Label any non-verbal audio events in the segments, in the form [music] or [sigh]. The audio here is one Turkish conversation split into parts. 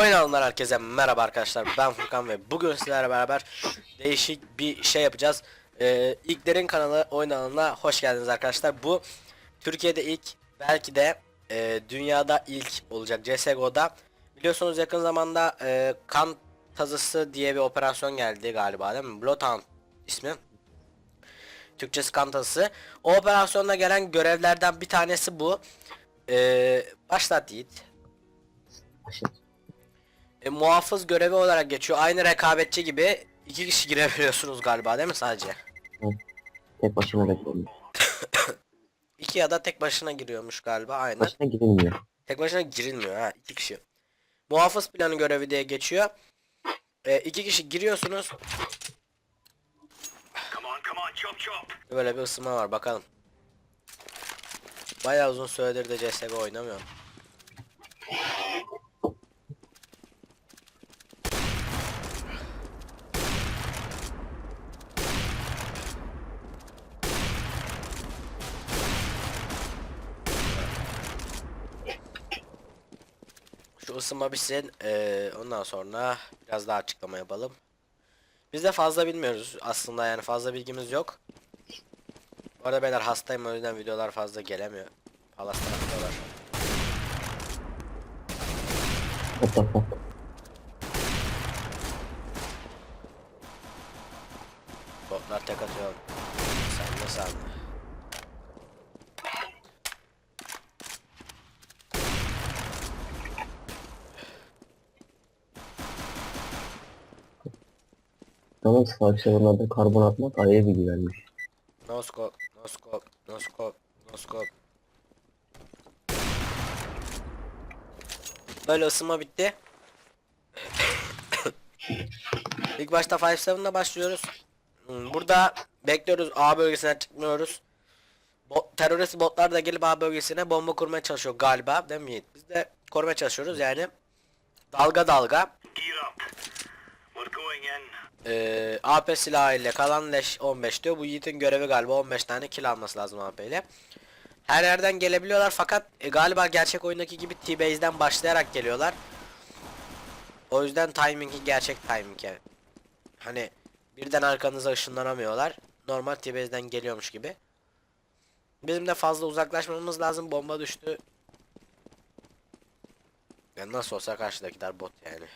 Oyun alanlar herkese merhaba arkadaşlar ben Furkan ve bugün sizlerle beraber değişik bir şey yapacağız. Ee, İlklerin kanalı oyun alanına hoş geldiniz arkadaşlar. Bu Türkiye'de ilk belki de e, dünyada ilk olacak CSGO'da. Biliyorsunuz yakın zamanda e, kan tazısı diye bir operasyon geldi galiba değil mi? Bloodhound ismi. Türkçesi kan tazısı. O operasyonda gelen görevlerden bir tanesi bu. Ee, başlat Yiğit. Başlat. E, muhafız görevi olarak geçiyor. Aynı rekabetçi gibi iki kişi girebiliyorsunuz galiba değil mi sadece? Tek başına bekliyorum. [coughs] İki ya da tek başına giriyormuş galiba aynen. Başına girilmiyor. Tek başına girilmiyor ha iki kişi. Muhafız planı görevi diye geçiyor. E, iki kişi giriyorsunuz. Come on, come on, chop chop. Böyle bir ısınma var bakalım. Bayağı uzun süredir de CSGO oynamıyorum. Şu ısınma bitsin. eee, ondan sonra biraz daha açıklama yapalım. Biz de fazla bilmiyoruz aslında yani fazla bilgimiz yok. Bu arada beyler hastayım o yüzden videolar fazla gelemiyor. Palas fuck? Botlar tek atıyor. Sen ne sandın? Five adı karbon atmak ayrı bir güvenmiş. No scope, no scope, no scope, no scope. Böyle ısınma bitti. [coughs] İlk başta 5-7'la başlıyoruz. Hmm, Burada bekliyoruz A bölgesine çıkmıyoruz. Bot, terörist botlar da gelip A bölgesine bomba kurmaya çalışıyor galiba değil mi Yiğit? Biz de korumaya çalışıyoruz yani. Dalga dalga. Ee, AP silahı kalan leş 15 diyor. Bu Yiğit'in görevi galiba 15 tane kill alması lazım AP ile. Her yerden gelebiliyorlar fakat e, galiba gerçek oyundaki gibi T-base'den başlayarak geliyorlar. O yüzden timing'i gerçek timing yani. Hani birden arkanıza ışınlanamıyorlar. Normal T-base'den geliyormuş gibi. Bizim de fazla uzaklaşmamız lazım. Bomba düştü. Ya nasıl olsa karşıdakiler bot yani.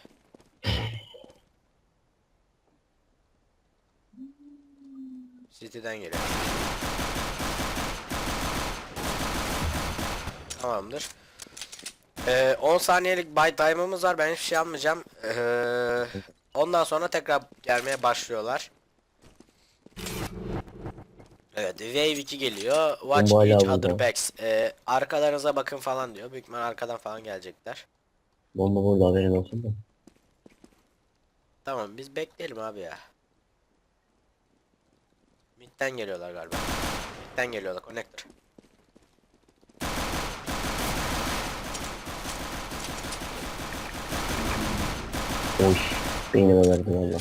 City'den geliyor. Tamamdır. Ee, 10 saniyelik buy time'ımız var. Ben hiçbir şey almayacağım. Ee, ondan sonra tekrar gelmeye başlıyorlar. Evet, Wave 2 geliyor. Watch Bombayla each other backs. Ee, arkalarınıza bakın falan diyor. Büyük ihtimal arkadan falan gelecekler. Bomba burada haberin olsun da. Tamam, biz bekleyelim abi ya. Mid'den geliyorlar galiba. Mid'den geliyorlar, connector. Oy. Beynime verdi valla.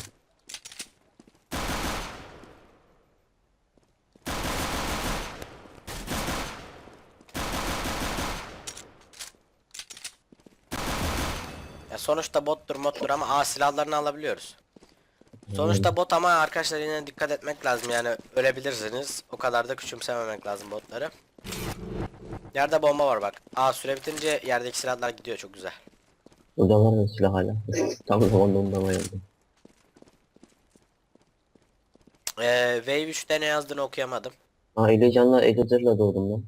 Ya sonuçta bottur moddur ama A silahlarını alabiliyoruz. Sonuçta bot ama arkadaşlar yine dikkat etmek lazım yani ölebilirsiniz. O kadar da küçümsememek lazım botları. Yerde bomba var bak. A süre bitince yerdeki silahlar gidiyor çok güzel. Burada var mı silah hala? Tam zamanda ondan ayırdım. Ee, Wave 3'te ne yazdığını okuyamadım. Aa Elecan'la Editör'la doğdum lan.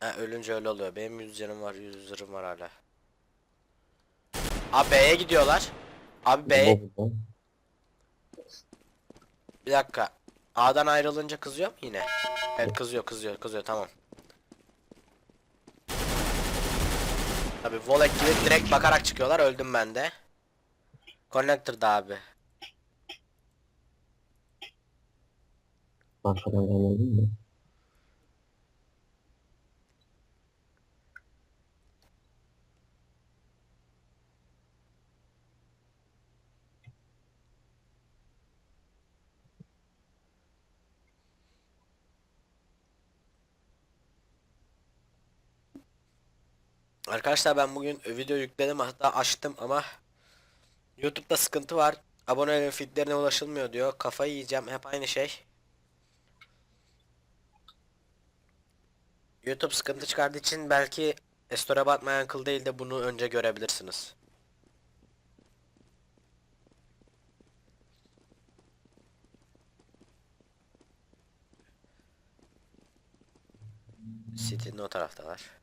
Ha, ölünce öyle oluyor. Benim 100 canım var 100 zırhım var hala. Abi B'ye gidiyorlar. Abi B. bir dakika. A'dan ayrılınca kızıyor mu yine? Evet kızıyor kızıyor kızıyor tamam. Tabi Volek gibi direkt bakarak çıkıyorlar öldüm ben de. Connector'da abi. Arkadan gelmedin mi? Arkadaşlar ben bugün video yükledim hatta açtım ama YouTube'da sıkıntı var. Abonelerin feedlerine ulaşılmıyor diyor. Kafayı yiyeceğim. Hep aynı şey. YouTube sıkıntı çıkardığı için belki Story'e batmayan kıl değil de bunu önce görebilirsiniz. City'nin o taraftalar.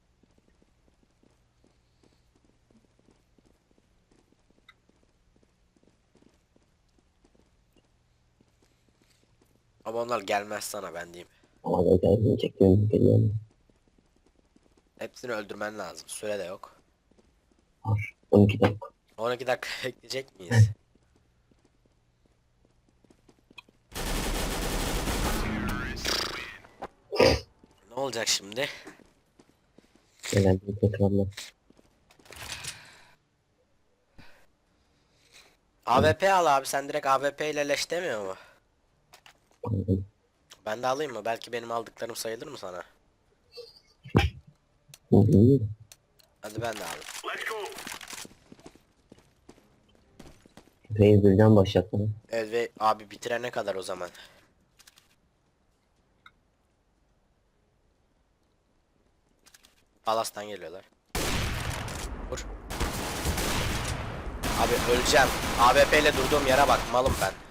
Ama onlar gelmez sana ben diyeyim. Ama da gelmeyecek diyorum geliyorum. Hepsini öldürmen lazım. Süre de yok. Var. 12 dakika. 12 dakika [laughs] bekleyecek miyiz? ne olacak şimdi? Genelde bir tekrarla. AWP al abi sen direkt AWP ile leş demiyor mu? Ben de alayım mı? Belki benim aldıklarım sayılır mı sana? Hadi ben de alayım. Reis birden başlattı. Evet ve abi bitirene kadar o zaman. Palas'tan geliyorlar. Vur. Abi öleceğim. AWP ile durduğum yere bak malım ben.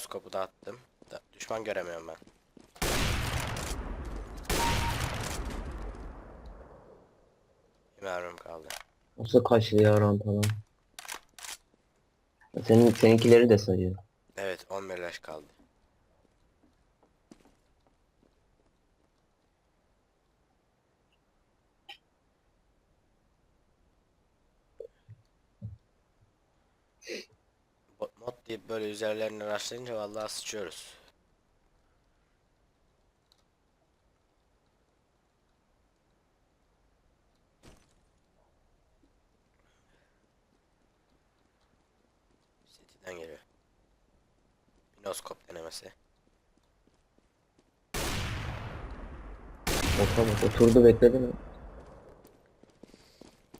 Noskopu da attım. Da, düşman göremiyorum ben. Bir mermim kaldı. Nasıl kaçlıyor rampadan? Senin, seninkileri de sayıyor. Evet 11 leş kaldı. Bot mod deyip böyle üzerlerine rastlayınca vallahi sıçıyoruz. City'den geliyor. Binoskop denemesi. Bak oturdu bekledi mi?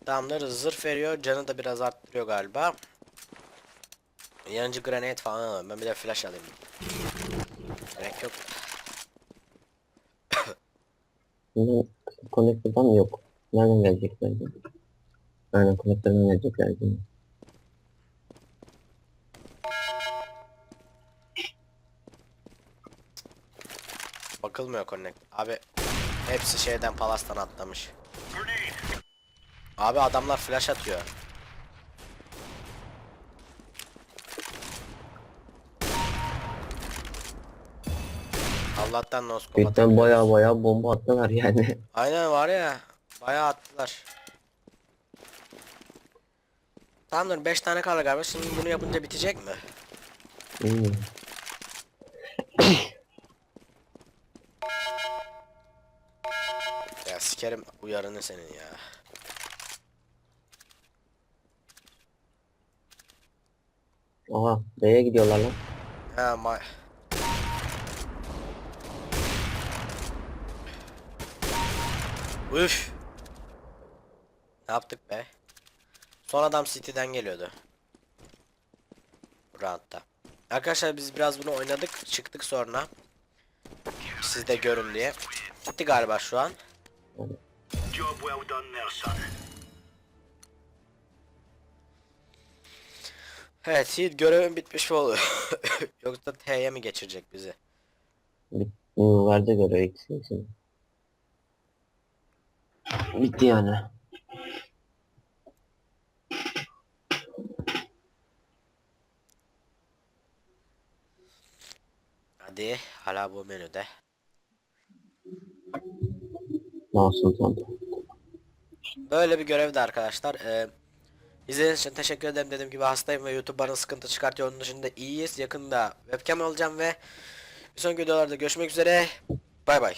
Tamamdır zırh veriyor canı da biraz arttırıyor galiba. Yanıcı granate falan alalım. Ben bir de flash alayım. Gerek yok. [coughs] Bunlar connector'dan mı yok? Nereden gelecekler? Aynen connector'dan gelecekler. mi? Bakılmıyor connect. Abi hepsi şeyden palastan atlamış. Abi adamlar flash atıyor. Allah'tan noskop atabiliyoruz. baya baya bomba attılar yani. [laughs] Aynen var ya. Bayağı attılar. Tamamdır 5 tane kaldı galiba. Şimdi bunu yapınca bitecek mi? Bilmiyorum. Ya sikerim uyarını senin ya. Aha B'ye gidiyorlar lan. Ha ma Üf. Ne yaptık be? Son adam City'den geliyordu. Bu roundda. Arkadaşlar biz biraz bunu oynadık. Çıktık sonra. Siz de görün diye. Bitti galiba şu an. Job well done there, son. Evet Yiğit görevin bitmiş mi oluyor? [laughs] Yoksa T'ye mi geçirecek bizi? Hı, verdi göre ikisi için. Bitti yani. Hadi hala bu menüde. Mouse'un sandı. Böyle bir görevdi arkadaşlar. Ee, izlediğiniz için teşekkür ederim. Dediğim gibi hastayım ve YouTube bana sıkıntı çıkartıyor. Onun dışında iyiyiz. Yakında webcam alacağım ve bir sonraki videolarda görüşmek üzere. Bay bay.